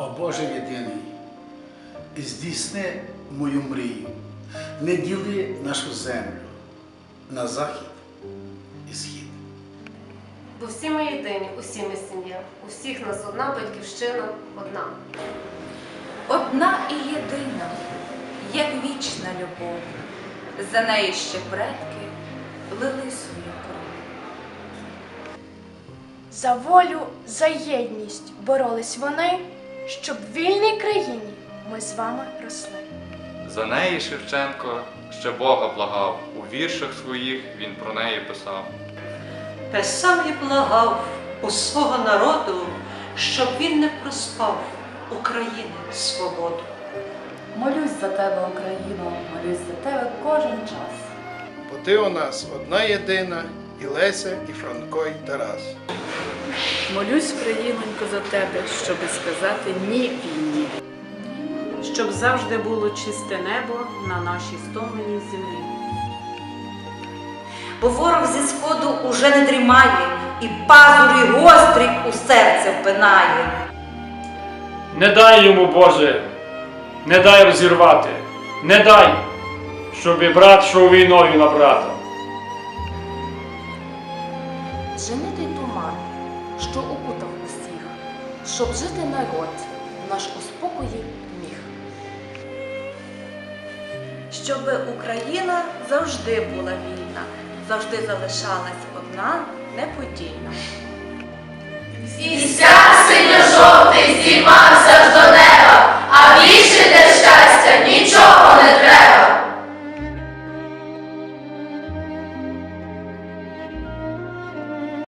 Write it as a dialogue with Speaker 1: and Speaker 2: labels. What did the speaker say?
Speaker 1: О Боже єдиний, здійсни мою мрію, не діли нашу землю на захід і схід.
Speaker 2: Бо всі ми єдині, усі ми сім'я. Усіх нас одна батьківщина, одна.
Speaker 3: Одна і єдина, як вічна любов. За неї ще предки лили свою кров.
Speaker 4: За волю, за єдність боролись вони, щоб в вільній країні ми з вами росли.
Speaker 5: За неї Шевченко ще Бога благав, у віршах своїх він про неї писав.
Speaker 6: Писав і благав у свого народу, щоб він не проспав України свободу.
Speaker 7: Молюсь за тебе, Україно, молюсь за тебе кожен час.
Speaker 8: Бо ти у нас одна єдина, і Леся, і Франко, і Тарас.
Speaker 9: Молюсь, країнонько, за тебе, щоби сказати ні війні.
Speaker 10: щоб завжди було чисте небо на нашій стомленій землі.
Speaker 11: Бо ворог зі сходу уже не дрімає, і пазурі гострі у серце впинає.
Speaker 12: Не дай йому, Боже, не дай розірвати, не дай, щоби брат йшов війною на брата.
Speaker 7: Женитий туман, що укутав усіх, щоб жити народ наш у спокої міг.
Speaker 3: Щоби Україна завжди була вільна, завжди залишалась одна неподільна.